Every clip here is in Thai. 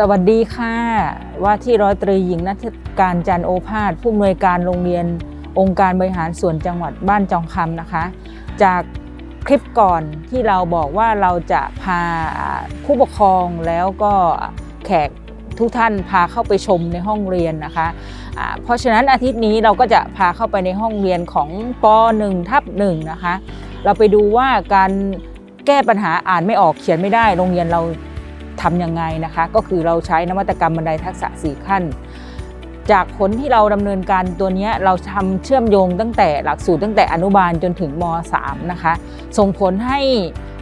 สวัสดีค่ะ ว่าที่ร้อยตรีหญิงนัทการจันโอภาสผู้อำนวยการโรงเรียนองค์การบริหารส่วนจังหวัดบ้านจองคำนะคะ จากคลิปก่อนที่เราบอกว่าเราจะพาผู้ปกครองแล้วก็แขกทุกท่านพาเข้าไปชมในห้องเรียนนะคะอ่าเพราะฉะนั้นอาทิตย์นี้เราก็จะพาเข้าไปในห้องเรียนของป .1 ทับ1นะคะ เราไปดูว่าการแก้ปัญหาอ่านไม่ออกเขียนไม่ได้ โรงเรียนเรา ทำยังไงนะคะ ก็คือเราใช้นวัตกรรมบันไดทักษะ 4 ขั้น จากผลที่เราดำเนินการตัวเนี้ยเราทำเชื่อมโยงตั้งแต่หลักสูตรตั้งแต่อนุบาลจนถึงม .3 นะคะ ส่งผลให้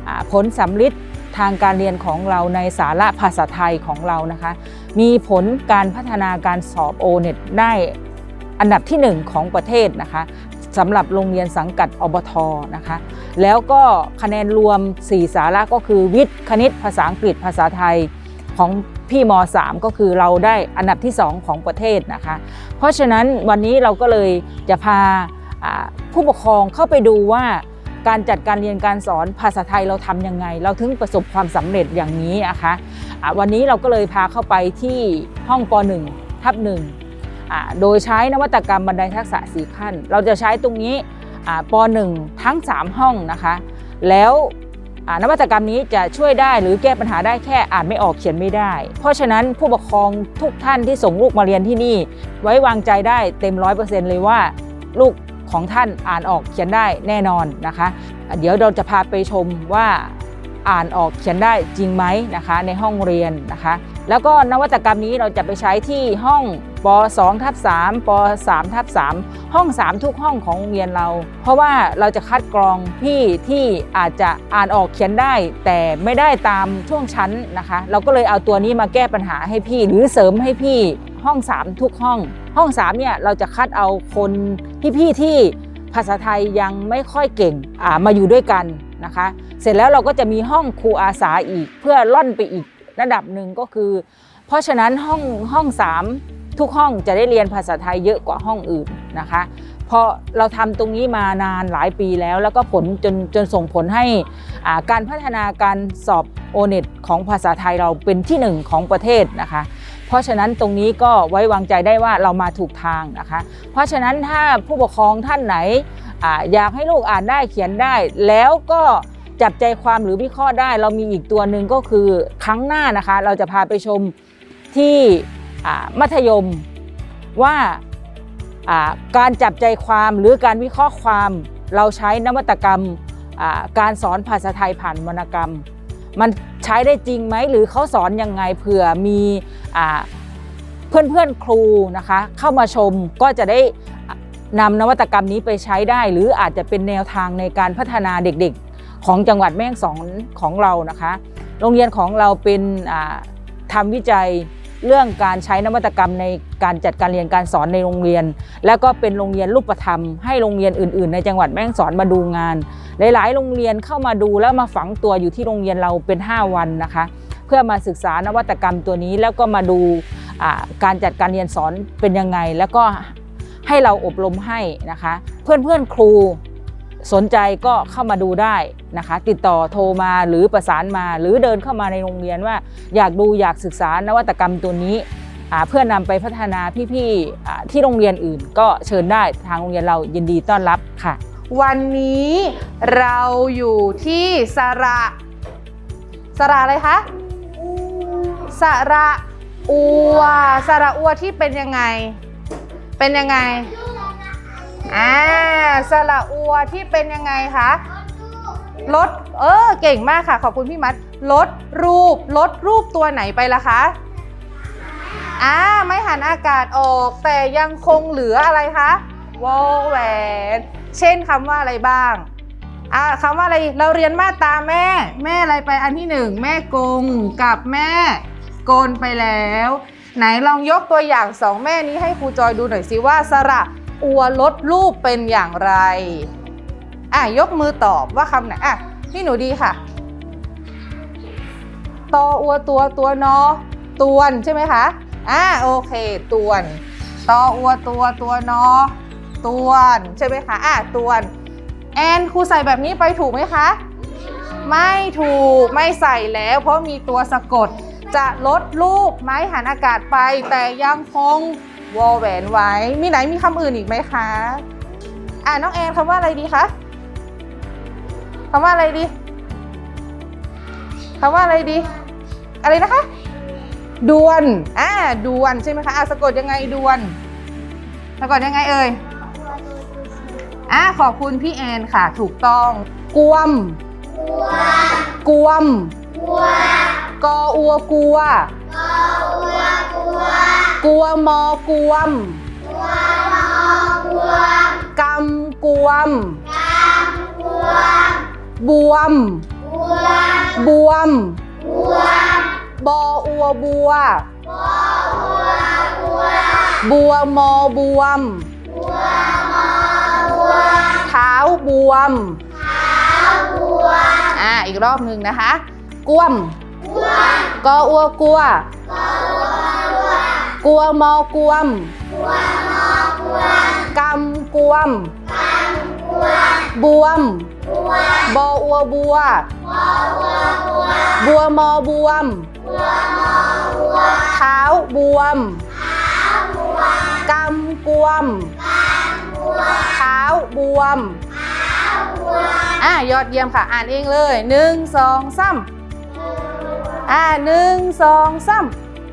อ่าผลสำลิดทางการเรียนของเราในสาระภาษาไทยของเรานะคะ มีผลการพัฒนาการสอบ o n e t ได้อันดับที่ 1 ของประเทศนะคะ สำหรับโรงเรียนสังกัดอบทนะคะ แล้วก็คะแนนรวม 4 สาระก็คือวิทย์คณิตภาษาอังกฤษภาษาไทยของพี่ม .3 ก็คือเราได้อันดับที่ 2 ของประเทศนะคะ เพราะฉะนั้นวันนี้เราก็เลยจะพาผู้ปกครองเข้าไปดูว่าการจัดการเรียนการสอนภาษาไทยเราทำยังไง เราถึงประสบความสำเร็จอย่างนี้นะคะอ่าวันนี้เราก็เลยพาเข้าไปที่ห้องป .1 ทับ1อ่า โดยใช้นวัตกรรมบันไดทักษะ 4 ขั้น เราจะใช้ตรงนี้ป .1 ทั้ง 3 ห้องนะคะ แล้วนวัตกรรมนี้จะช่วยได้หรือแก้ปัญหาได้แค่อ่านไม่ออกเขียนไม่ได้ เพราะฉะนั้นผู้ปกครองทุกท่านที่ส่งลูกมาเรียนที่นี่ ไว้วางใจได้เต็มร้อยเปอร์เซ็นต์เลยว่า ลูกของท่านอ่านออกเขียนได้แน่นอนนะคะ เดี๋ยวเราจะพาไปชมว่า อ่านออกเขียนได้จริงไหมนะคะในห้องเรียนนะคะ แล้วก็นวัตกรรมนี้เราจะไปใช้ที่ห้องป 2 ทับ3ป 3 ทับ3ห้อง 3 ทุกห้องของโรงเรียนเรา เพราะว่าเราจะคัดกรองพี่ที่อาจจะอ่านออกเขียนได้ แต่ไม่ได้ตามช่วงชั้นนะคะ เราก็เลยเอาตัวนี้มาแก้ปัญหาให้พี่ หรือเสริมให้พี่ห้อง 3 ทุกห้อง ห้อง3เนี่ยเราจะคัดเอาคนพี่ๆที่ภาษาไทยยังไม่ค่อยเก่งมาอยู่ด้วยกัน นะคะ เสร็จแล้วเราก็จะมีห้องครูอาสาอีก เพื่อล่อนไปอีกระดับหนึ่งก็คือ เพราะฉะนั้นห้องห้อง3ทุกห้องจะได้เรียนภาษาไทยเยอะกว่าห้องอื่นนะคะพราะเราทำตรงนี้มานานหลายปีแล้ว แล้วก็ผลจนจนส่งผลให้การพัฒนาการสอบโอเน็ตของภาษาไทยเราเป็นที่หนึ่งของประเทศนะคะ เพราะฉะนั้นตรงนี้ก็ไว้วางใจได้ว่าเรามาถูกทางนะคะ เพราะฉะนั้นถ้าผู้ปกครองท่านไหน อยากให้ลูกอ่านได้เขียนได้ แล้วก็จับใจความหรือวิเคราะห์ได้ เรามีอีกตัวหนึ่งก็คือครั้งหน้านะคะ เราจะพาไปชมที่มัธยมว่าการจับใจความหรือการวิเคราะห์ความ เราใช้นวัตกรรมการสอนภาษาไทยผ่านวรรณกรรม มันใช้ได้จริงไหมหรือเขาสอนยังไงเผื่อมีอ่าเพื่อนเพื่อนๆครูนะคะ เข้ามาชมก็จะได้ นำนวัตกรรมนี้ไปใช้ได้ หรืออาจจะเป็นแนวทางในการพัฒนาเด็กๆ ของจังหวัดแม่ฮ่องสอนของเรานะคะ โรงเรียนของเราเป็นอ่าทำวิจัยเรื่องการใช้นวัตกรรมในการจัดการเรียนการสอนในโรงเรียน แล้วก็เป็นโรงเรียนรูปธรรมให้โรงเรียนอื่น ๆ ในจังหวัดแม่ฮ่องสอนมาดูงาน หลาย ๆ โรงเรียนเข้ามาดูแล้วมาฝังตัวอยู่ที่โรงเรียนเราเป็น 5 วันนะคะ เพื่อมาศึกษานวัตกรรมตัวนี้แล้วก็มาดูการจัดการเรียนสอนเป็นยังไง แล้วก็ ให้เราอบรมให้นะคะ เพื่อนๆครูสนใจก็เข้ามาดูได้นะคะ ติดต่อโทรมาหรือประสานมา หรือเดินเข้ามาในโรงเรียนว่าอยากดูอยากศึกษานวัตกรรมตัวนี้อ่าเพื่อนำไปพัฒนาพี่ๆอ่าที่โรงเรียนอื่น ก็เชิญได้ทางโรงเรียนเรายินดีต้อนรับค่ะ วันนี้เราอยู่ที่สระสระอะไรคะสระอัวสระอัวที่เป็นยังไง เป็นยังไง อ่าสระอัวที่เป็นยังไงคะลดเออเก่งมากค่ะ ขอบคุณพี่มัดลดรูปลดรูปตัวไหนไปละคะอ่าไม่หันอากาศออกแต่ยังคงเหลืออะไรคะวอลแหวน เช่นคำว่าอะไรบ้างอ่าคำว่าอะไรเราเรียนมาตาแม่ แม่อะไรไปอันที่หนึ่งแม่กงกับแม่โกนไปแล้ว ไหนลองยกตัวอย่างสองแม่นี้ให้ครูจอยดูหน่อยสิว่าสระอัวลดรูปเป็นอย่างไร อะยกมือตอบว่าคำไหนอะพี่หนูดีค่ะตออัวตัวตัวนอตวนใช่ไหมคะ อ่าโอเคตวนตออัวตัวตัวนอตวนใช่ไหมคะ อะตวน แอนครูใส่แบบนี้ไปถูกไหมคะ ไม่ถูกไม่ใส่แล้วเพราะมีตัวสะกด จะลดรูปไม้หันอากาศไป แต่ยังคงวอลแหวนไว้ มีไหนมีคำอื่นอีกไหมคะ อ่าน้องแอนคำว่าอะไรดีคะคำว่าอะไรดีคำว่าอะไรดี อะไรนะคะดวนอ่าดวนใช่ไหมคะอะสะกดยังไงดวน สะกดยังไงเอ่ยอ่าขอบคุณพี่แอนค่ะ ถูกต้อง กวม กวม ก ออัวกลัว กลัวมอกวมกำกวม บวม บวม บออัวบัวบัวมอบวม เท้าบวม อ่า อีกรอบหนึ่งนะคะ กวม กออัวกลัวกลัวมอกวมกำกวมบวมบออัวบัวบัวมอบวมเท้าบวมกำกวมเท้าบวมอะยอดเยี่ยมค่ะ อ่านเองเลยหนึ่งสองสาม อ่าหนึ่งสองสาม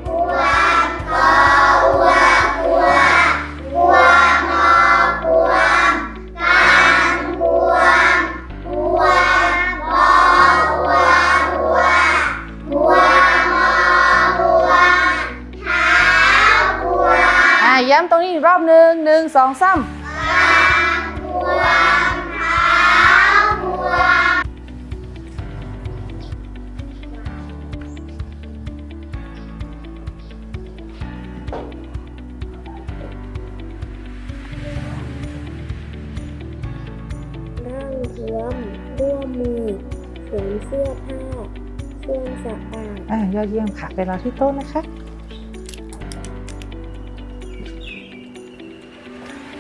กัวกอวัวกัวกัวงอกัวกางกัวกัวกอวัวกัวกัวงอกัวเท้ากัวอ่าย้ำตรงนี้อีกรอบหนึ่งหนึ่งสองสาม อ่ายอดเยี่ยมค่ะ ไปรอที่โต๊ะนะคะ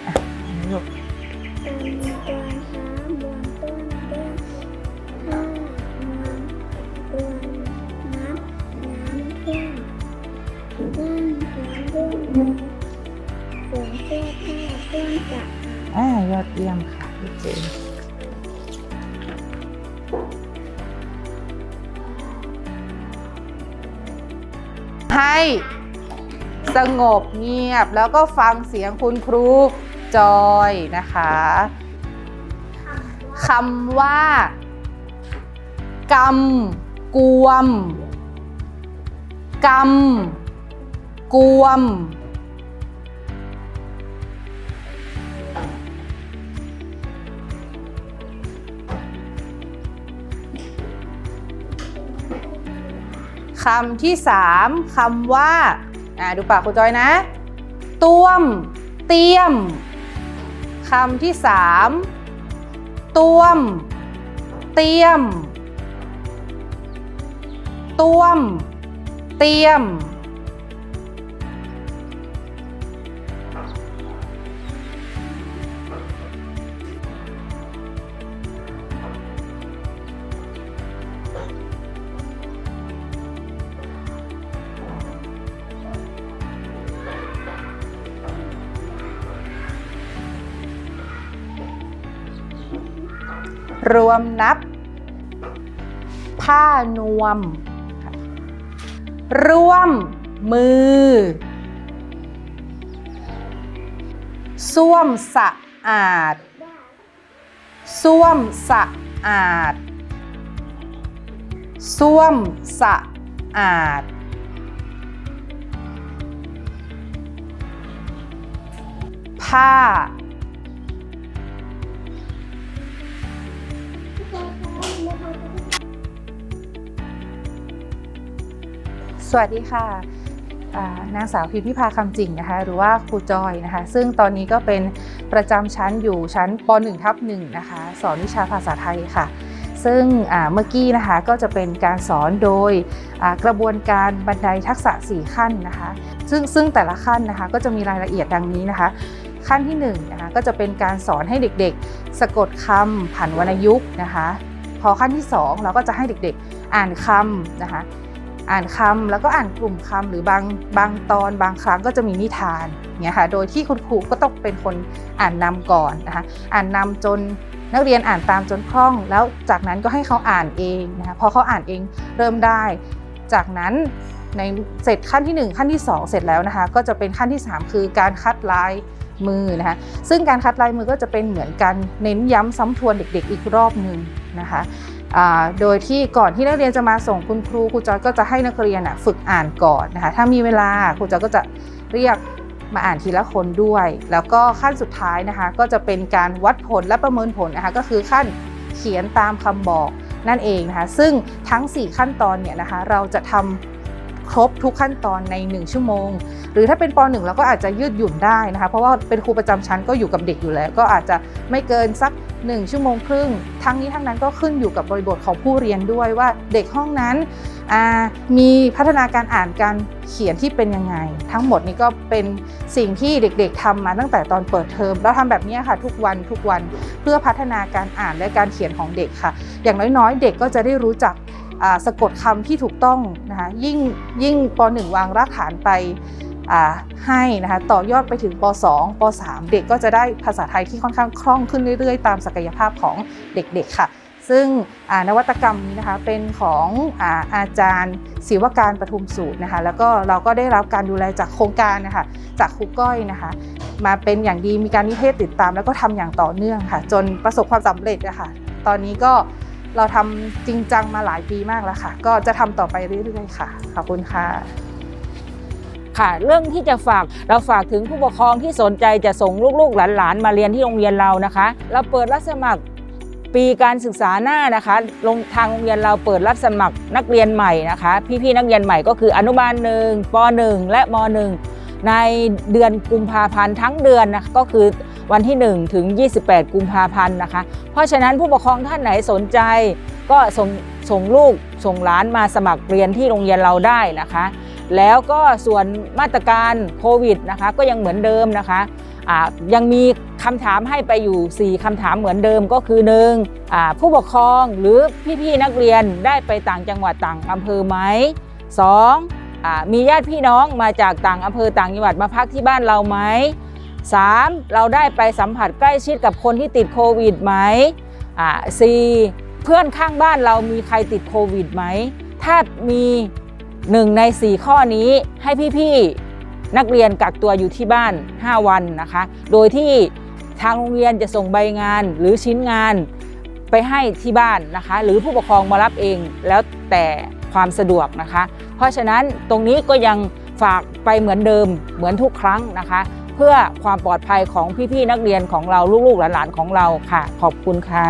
อะอันนี้ลูกตำกวางเท้ามวนต้น สงบเงียบแล้วก็ฟังเสียงคุณครูจอยนะคะคำว่ากำกวมกำกวม คำที่สามคำว่าอ่าดูปากคุณจอยนะต้วม เตี้ยม คำที่สามต้วม เตี้ยมต้วม เตี้ยม รวมนับ ผ้านวม ร่วมมือ ส้วมสะอาด ส้วมสะอาด ส้วมสะอาด ผ้า สวัสดีค่ะนางสาวพิมพิพาคำจริงนะคะหรือว่าครูจอยนะคะซึ่งตอนนี้ก็เป็นประจำชั้นอยู่ชั้นป .1 ทับ1นะคะสอนวิชาภาษาไทยค่ะ ซึ่งเมื่อกี้นะคะก็จะเป็นการสอนโดยกระบวนการบันไดทักษะ 4 ขั้นนะคะซึ่งซึ่งแต่ละขั้นนะคะก็จะมีรายละเอียดดังนี้นะคะ ขั้นที่1นงนะคะก็จะเป็นการสอนให้เด็กๆ สะกดคำผันวรรณยุกต์นะคะพอขั้นที่ 2 เราก็จะให้เด็กๆ อ่านคำนะคะ อ่านคำแล้วก็อ่านกลุ่มคำหรือบางบางตอนบางครั้งก็จะมีนิทานเนี่ยค่ะโดยที่คุณครูก็ต้องเป็นคนอ่านนำก่อนนะคะอ่านนำจนนักเรียนอ่านตามจนคล่อง แล้วจากนั้นก็ให้เขาอ่านเองนะคะพอเขาอ่านเองเริ่มได้ จากนั้นในเสร็จขั้นที่ 1 ขั้นที่ 2 เสร็จแล้วนะคะก็จะเป็นขั้นที่ 3 คือการคัดลายมือนะคะซึ่งการคัดลายมือก็จะเป็นเหมือนการเน้นย้ำซ้ำทวนเด็ก ๆ อีกรอบหนึ่งนะคะ โดยที่ก่อนที่นักเรียนจะมาส่งคุณครูครูจอยก็จะให้นักเรียนฝึกอ่านก่อนนะคะถ้ามีเวลาครูจอยก็จะเรียกมาอ่านทีละคนด้วย แล้วก็ขั้นสุดท้ายนะคะก็จะเป็นการวัดผลและประเมินผลนะคะก็คือขั้นเขียนตามคำบอกนั่นเองนะคะซึ่งทั้ง 4 ขั้นตอนเนี่ยนะคะเราจะทำครบทุกขั้นตอนใน 1 ชั่วโมง หรือถ้าเป็นป .1 เราก็อาจจะยืดหยุ่นได้นะคะเพราะว่าเป็นครูประจำชั้นก็อยู่กับเด็กอยู่แล้ว ก็อาจจะไม่เกินสัก 1 ชั่วโมงครึ่ง ทั้งนี้ทั้งนั้นก็ขึ้นอยู่กับบริบทของผู้เรียนด้วยว่าเด็กห้องนั้นมีพัฒนาการอ่านการเขียนที่เป็นยังไง ทั้งหมดนี้ก็เป็นสิ่งที่เด็กๆทำมาตั้งแต่ตอนเปิดเทอมแล้วทำแบบนี้ค่ะทุกวันทุกวันเพื่อพัฒนาการอ่านและการเขียนของเด็กค่ะ อย่างน้อยๆ เด็กก็จะได้รู้จักสะกดคำที่ถูกต้องนะคะยิ่งยิ่งป .1 วางรากฐานไป ให้นะคะต่อยอดไปถึงป .2 ป .3 เด็กก็จะได้ภาษาไทยที่ค่อนข้างคล่องขึ้นเรื่อยๆ ตามศักยภาพของเด็กๆค่ะ ซึ่งนวัตกรรมนี้นะคะเป็นของอาอาจารย์ศิวการปทุมสูตรนะคะแล้วก็เราก็ได้รับการดูแลจากโครงการนะคะจากครูก้อยนะคะมาเป็นอย่างดีมีการนิเทศติดตาม แล้วก็ทำอย่างต่อเนื่องค่ะ จนประสบความสำเร็จนะคะตอนนี้ก็เราทำจริงจังมาหลายปีมากแล้วค่ะ ก็จะทำต่อไปเรื่อยๆค่ะ ขอบคุณค่ะ ค่ะ เรื่องที่จะฝากเราฝากถึงผู้ปกครองที่สนใจจะส่งลูกๆหลานๆ มาเรียนที่โรงเรียนเรานะคะ เราเปิดรับสมัครปีการศึกษาหน้านะคะลงทางโรงเรียนเราเปิดรับสมัครนักเรียนใหม่นะคะ พี่ๆนักเรียนใหม่ก็คืออนุบาลหนึ่งปหนึ่งและมหนึ่งในเดือนกุมภาพันธ์ทั้งเดือนนะคะก็คือวันที่ 1 ถึง 28 กุมภาพันธ์นะคะ เพราะฉะนั้นผู้ปกครองท่านไหนสนใจ ก็ส่งส่งลูกส่งหลานมาสมัครเรียนที่โรงเรียนเราได้นะคะ แล้วก็ส่วนมาตรการโควิดนะคะก็ยังเหมือนเดิมนะคะยังมีคำถามให้ไปอยู่ 4คำถามเหมือนเดิมก็คือหนึ่งผู้ปกครองหรือพี่ๆนักเรียนได้ไปต่างจังหวัดต่างอำเภอไหมสองมีญาติพี่น้องมาจากต่างอำเภอต่างจังหวัดมาพักที่บ้านเราไหมสามเราได้ไปสัมผัสใกล้ชิดกับคนที่ติดโควิดไหมอ่าสี่เพื่อนข้างบ้านเรามีใครติดโควิดไหม ถ้ามี หนึ่งใน 4 ข้อนี้ให้พี่ๆนักเรียนกักตัวอยู่ที่บ้าน 5 วันนะคะ โดยที่ทางโรงเรียนจะส่งใบงานหรือชิ้นงานไปให้ที่บ้านนะคะ หรือผู้ปกครองมารับเองแล้วแต่ความสะดวกนะคะ เพราะฉะนั้นตรงนี้ก็ยังฝากไปเหมือนเดิมเหมือนทุกครั้งนะคะ เพื่อความปลอดภัยของพี่ๆนักเรียนของเราลูกๆหลานๆของเราค่ะ ขอบคุณค่ะ